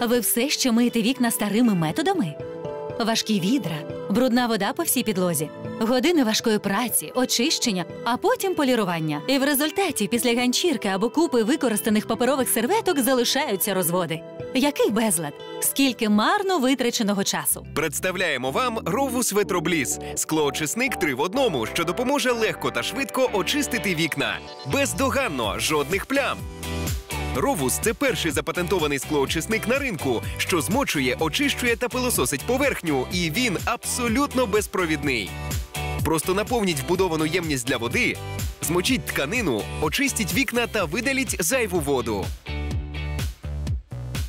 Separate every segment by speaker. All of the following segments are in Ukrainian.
Speaker 1: Ви все ще миєте вікна старими методами? Важкі відра, брудна вода по всій підлозі, години важкої праці, очищення, а потім полірування. І в результаті після ганчірки або купи використаних паперових серветок залишаються розводи. Який безлад? Скільки марно витраченого часу?
Speaker 2: Представляємо вам Ровус Ветробліс склоочисник три в одному, що допоможе легко та швидко очистити вікна. Бездоганно, жодних плям. Ровус це перший запатентований склоочисник на ринку, що змочує, очищує та пилососить поверхню, і він абсолютно безпровідний. Просто наповніть вбудовану ємність для води, змочіть тканину, очистіть вікна та видаліть зайву воду.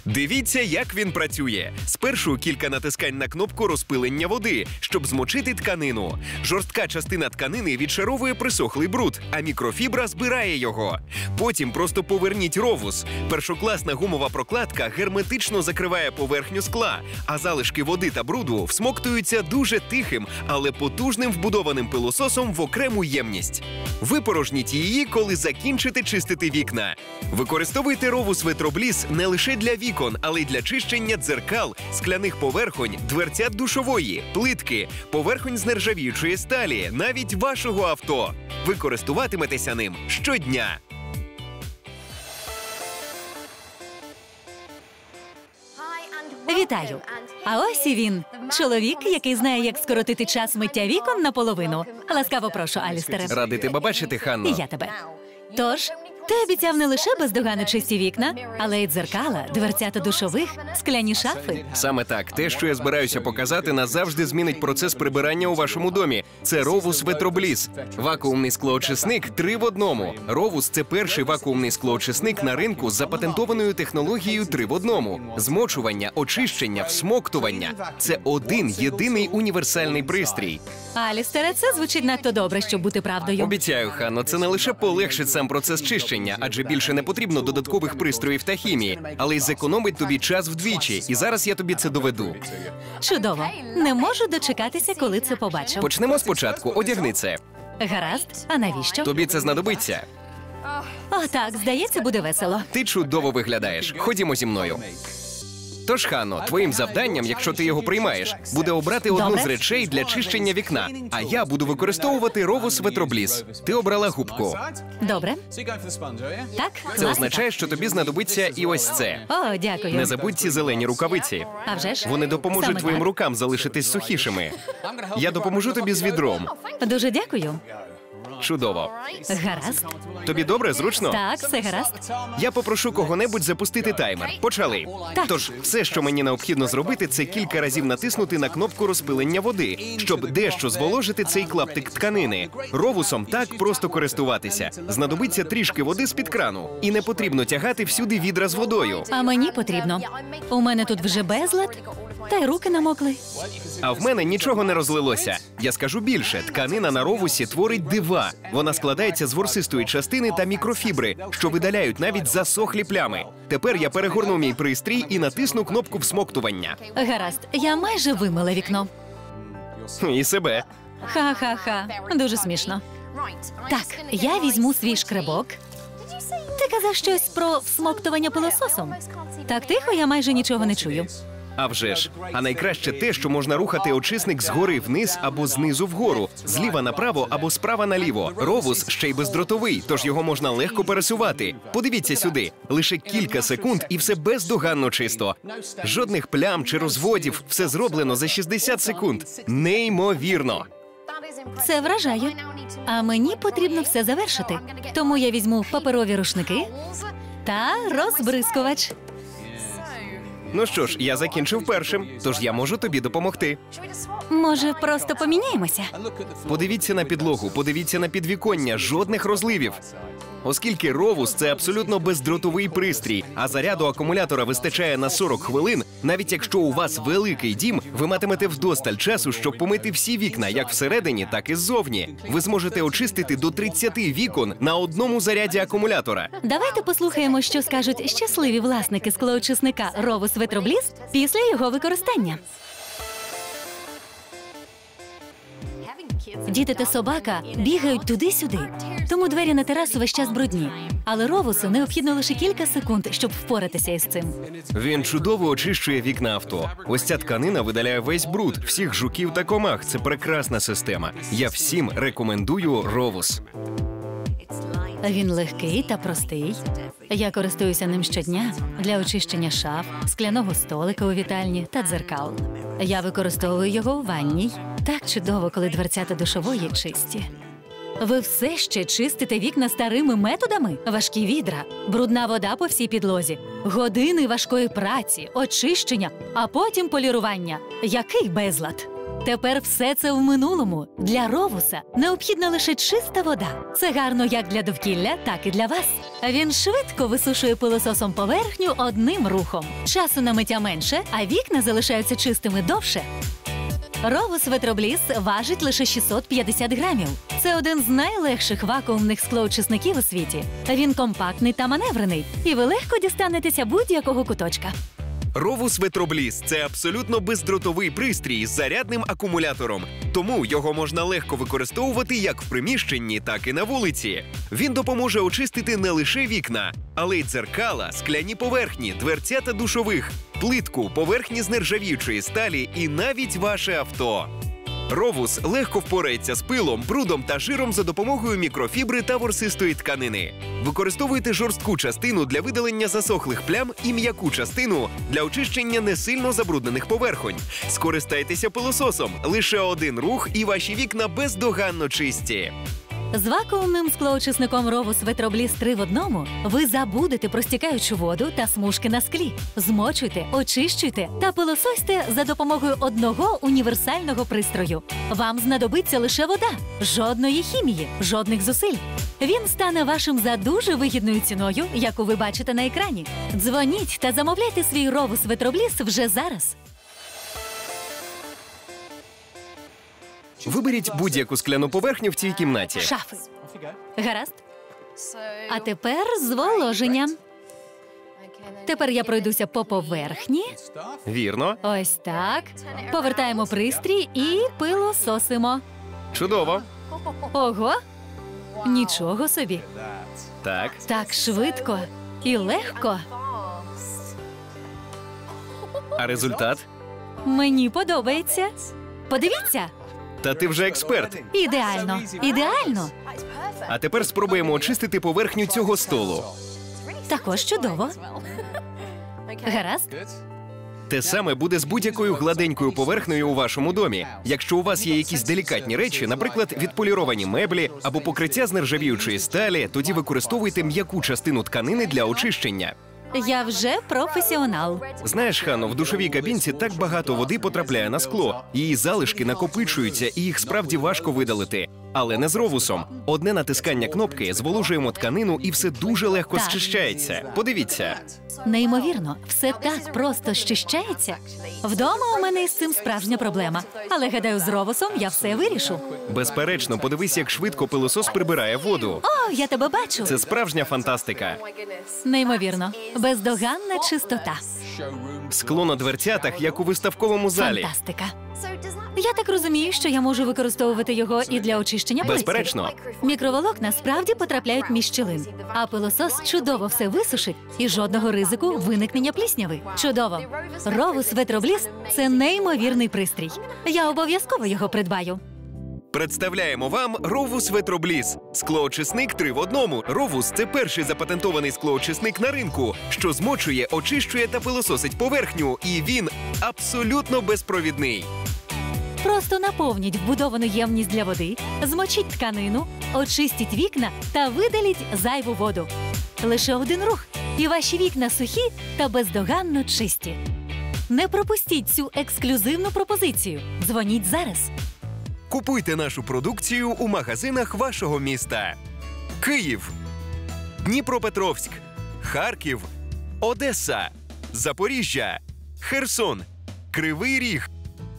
Speaker 2: Дивіться, як він працює. Спершу кілька натискань на кнопку розпилення води, щоб змочити тканину. Жорстка частина тканини відшаровує присохлий бруд, а мікрофібра збирає його. Потім просто поверніть ровус. Першокласна гумова прокладка герметично закриває поверхню скла, а залишки води та бруду всмоктуються дуже тихим, але потужним вбудованим пилососом в окрему ємність. Випорожніть її, коли закінчите чистити вікна. Використовуйте ровус Ветробліс не лише для вікон, але й для чищення дзеркал, скляних поверхонь, дверцят душової, плитки, поверхонь з нержавіючої сталі, навіть вашого авто. Ви користуватиметеся ним щодня.
Speaker 1: Вітаю! А ось і він, чоловік, який знає, як скоротити час миття вікон наполовину. Ласкаво прошу, Алістере.
Speaker 2: Радий тебе бачити,
Speaker 1: І я тебе. Тож, ти обіцяв не лише бездоганно чисті вікна, але й дзеркала, дверцята душових, скляні шафи.
Speaker 2: Саме так, те, що я збираюся показати, назавжди змінить процес прибирання у вашому домі. Це Ровус Ветробліс. Вакуумний склоочисник три в одному. Ровус це перший вакуумний склоочисник на ринку з запатентованою технологією три в одному. Змочування, очищення, всмоктування. Це один єдиний універсальний пристрій.
Speaker 1: Алістере, це звучить надто добре, щоб бути правдою.
Speaker 2: Обіцяю, Ханно, це не лише полегшить сам процес чищення, адже більше не потрібно додаткових пристроїв та хімії, але й зекономить тобі час вдвічі. І зараз я тобі це доведу.
Speaker 1: Чудово. Не можу дочекатися, коли це побачу.
Speaker 2: Почнемо спочатку. Одягни це.
Speaker 1: Гаразд, а навіщо?
Speaker 2: Тобі це знадобиться.
Speaker 1: О, так, здається, буде весело.
Speaker 2: Ти чудово виглядаєш. Ходімо зі мною. Тож, Ханно, твоїм завданням, якщо ти його приймаєш, буде обрати одну
Speaker 1: Добре.
Speaker 2: з речей для чищення вікна. А я буду використовувати ровус ветробліс. Ти обрала губку.
Speaker 1: Добре? Так?
Speaker 2: Це
Speaker 1: Власне,
Speaker 2: означає, що тобі знадобиться і ось це.
Speaker 1: так. О, дякую.
Speaker 2: Не забудь ці зелені рукавиці.
Speaker 1: А вже ж?
Speaker 2: Вони допоможуть
Speaker 1: Саме
Speaker 2: твоїм
Speaker 1: так.
Speaker 2: рукам залишитись сухішими. Я допоможу тобі з відром.
Speaker 1: Дуже дякую.
Speaker 2: Чудово.
Speaker 1: Гаразд.
Speaker 2: Тобі добре, зручно?
Speaker 1: Так, все гаразд.
Speaker 2: Я попрошу кого-небудь запустити таймер. Почали.
Speaker 1: Так.
Speaker 2: Тож, все, що мені необхідно зробити, це кілька разів натиснути на кнопку розпилення води, щоб дещо зволожити цей клаптик тканини. Ровусом так просто користуватися. Знадобиться трішки води з-під крану, і не потрібно тягати всюди відра з водою.
Speaker 1: А мені потрібно. У мене тут вже безлад, та й руки намокли.
Speaker 2: А в мене нічого не розлилося. Я скажу більше: тканина на ровусі творить дива. Вона складається з ворсистої частини та мікрофібри, що видаляють навіть засохлі плями. Тепер я перегорну мій пристрій і натисну кнопку всмоктування.
Speaker 1: Гаразд, я майже вимила вікно.
Speaker 2: І себе.
Speaker 1: Ха-ха-ха. Дуже смішно. Так, я візьму свій шкребок. Ти казав щось про всмоктування пилососом. Так тихо, я майже нічого не чую.
Speaker 2: А вже ж. А найкраще те, що можна рухати очисник згори вниз або знизу вгору, зліва направо або справа наліво. Ровус ще й бездротовий, тож його можна легко пересувати. Подивіться сюди, лише кілька секунд, і все бездоганно чисто. Жодних плям чи розводів, все зроблено за 60 секунд. Неймовірно.
Speaker 1: Це вражає. А мені потрібно все завершити. Тому я візьму паперові рушники та розбризкувач.
Speaker 2: Ну що ж, я закінчив першим, тож я можу тобі допомогти.
Speaker 1: Може, просто поміняємося?
Speaker 2: Подивіться на підлогу, подивіться на підвіконня, жодних розливів. Оскільки ровус це абсолютно бездротовий пристрій, а заряду акумулятора вистачає на 40 хвилин, навіть якщо у вас великий дім, ви матимете вдосталь часу, щоб помити всі вікна, як всередині, так і ззовні. Ви зможете очистити до 30 вікон на одному заряді акумулятора.
Speaker 1: Давайте послухаємо, що скажуть щасливі власники склоочисника Ровус Ветробліс після його використання. Діти та собака бігають туди-сюди, тому двері на терасу весь час брудні. Але ровусу необхідно лише кілька секунд, щоб впоратися із цим.
Speaker 2: Він чудово очищує вікна авто. Ось ця тканина видаляє весь бруд, всіх жуків та комах. Це прекрасна система. Я всім рекомендую Ровус.
Speaker 1: Він легкий та простий. Я користуюся ним щодня для очищення шаф, скляного столика у вітальні та дзеркал. Я використовую його у ванній. Так чудово, коли дверцята душової чисті. Ви все ще чистите вікна старими методами? Важкі відра, брудна вода по всій підлозі, години важкої праці, очищення, а потім полірування. Який безлад! Тепер все це в минулому. Для ровуса необхідна лише чиста вода. Це гарно як для довкілля, так і для вас. Він швидко висушує пилососом поверхню одним рухом. Часу на миття менше, а вікна залишаються чистими довше. Ровус Ветробліс важить лише 650 грамів. Це один з найлегших вакуумних склоочисників у світі. Він компактний та маневрений, і ви легко дістанетеся будь-якого куточка.
Speaker 2: Ровус Ветробліс це абсолютно бездротовий пристрій з зарядним акумулятором, тому його можна легко використовувати як в приміщенні, так і на вулиці. Він допоможе очистити не лише вікна, але й дзеркала, скляні поверхні, дверця та душових, плитку, поверхні з нержавіючої сталі і навіть ваше авто. Ровус легко впорається з пилом, брудом та жиром за допомогою мікрофібри та ворсистої тканини. Використовуйте жорстку частину для видалення засохлих плям і м'яку частину для очищення несильно забруднених поверхонь. Скористайтеся пилососом. Лише один рух, і ваші вікна бездоганно чисті.
Speaker 1: З вакуумним склоочисником Ровус Ветробліс 3 в одному ви забудете про стікаючу воду та смужки на склі. Змочуйте, очищуйте та пилососьте за допомогою одного універсального пристрою. Вам знадобиться лише вода, жодної хімії, жодних зусиль. Він стане вашим за дуже вигідною ціною, яку ви бачите на екрані. Дзвоніть та замовляйте свій Ровус Ветробліс вже зараз.
Speaker 2: Виберіть будь-яку скляну поверхню в цій кімнаті.
Speaker 1: Шафи. Гаразд. А тепер зволоження. Тепер я пройдуся по поверхні.
Speaker 2: Вірно,
Speaker 1: Ось так. Повертаємо пристрій і пилососимо.
Speaker 2: чудово.
Speaker 1: Ого! Нічого собі.
Speaker 2: Так,
Speaker 1: Так швидко і легко.
Speaker 2: а результат?
Speaker 1: Мені подобається. Подивіться,
Speaker 2: Та ти вже експерт.
Speaker 1: ідеально, ідеально.
Speaker 2: А тепер спробуємо очистити поверхню цього столу.
Speaker 1: Також чудово. Гаразд.
Speaker 2: Те саме буде з будь-якою гладенькою поверхнею у вашому домі. Якщо у вас є якісь делікатні речі, наприклад, відполіровані меблі або покриття з нержавіючої сталі, тоді використовуйте м'яку частину тканини для очищення.
Speaker 1: Я вже професіонал.
Speaker 2: Знаєш, Хано, в душовій кабінці так багато води потрапляє на скло. Її залишки накопичуються, і їх справді важко видалити. Але не з ровусом. Одне натискання кнопки, зволожуємо тканину, і все дуже легко
Speaker 1: Так.
Speaker 2: зчищається. Подивіться.
Speaker 1: Неймовірно, все так просто щищається. Вдома у мене із цим справжня проблема. Але гадаю, з ровусом я все вирішу.
Speaker 2: Безперечно, подивись, як швидко пилосос прибирає воду.
Speaker 1: О, я тебе бачу.
Speaker 2: Це справжня фантастика.
Speaker 1: Неймовірно, бездоганна чистота.
Speaker 2: Скло на дверцятах, як у виставковому залі.
Speaker 1: Фантастика. Я так розумію, що я можу використовувати його і для очищення плиці.
Speaker 2: Безперечно.
Speaker 1: Мікроволокна справді потрапляють між щілин, а пилосос чудово все висушить і жодного ризику виникнення плісняви. Чудово. Ровус Ветробліс це неймовірний пристрій. Я обов'язково його придбаю.
Speaker 2: Представляємо вам Ровус Ветробліс. Склоочисник три в одному. Ровус це перший запатентований склоочисник на ринку, що змочує, очищує та пилососить поверхню, і він абсолютно безпровідний.
Speaker 1: Просто наповніть вбудовану ємність для води, змочіть тканину, очистіть вікна та видаліть зайву воду. Лише один рух, і ваші вікна сухі та бездоганно чисті. Не пропустіть цю ексклюзивну пропозицію. Дзвоніть зараз.
Speaker 2: Купуйте нашу продукцію у магазинах вашого міста: Київ, Дніпропетровськ, Харків, Одеса, Запоріжжя, Херсон, Кривий Ріг,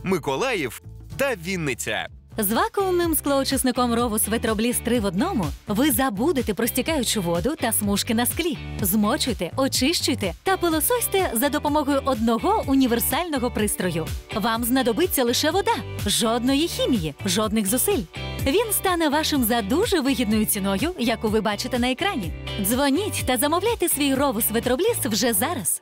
Speaker 2: Миколаїв та Вінниця.
Speaker 1: З вакуумним склоочисником Ровус Ветробліс 3 в одному ви забудете про стікаючу воду та смужки на склі. Змочуйте, очищуйте та пилососьте за допомогою одного універсального пристрою. Вам знадобиться лише вода, жодної хімії, жодних зусиль. Він стане вашим за дуже вигідною ціною, яку ви бачите на екрані. Дзвоніть та замовляйте свій ровус ветробліс вже зараз.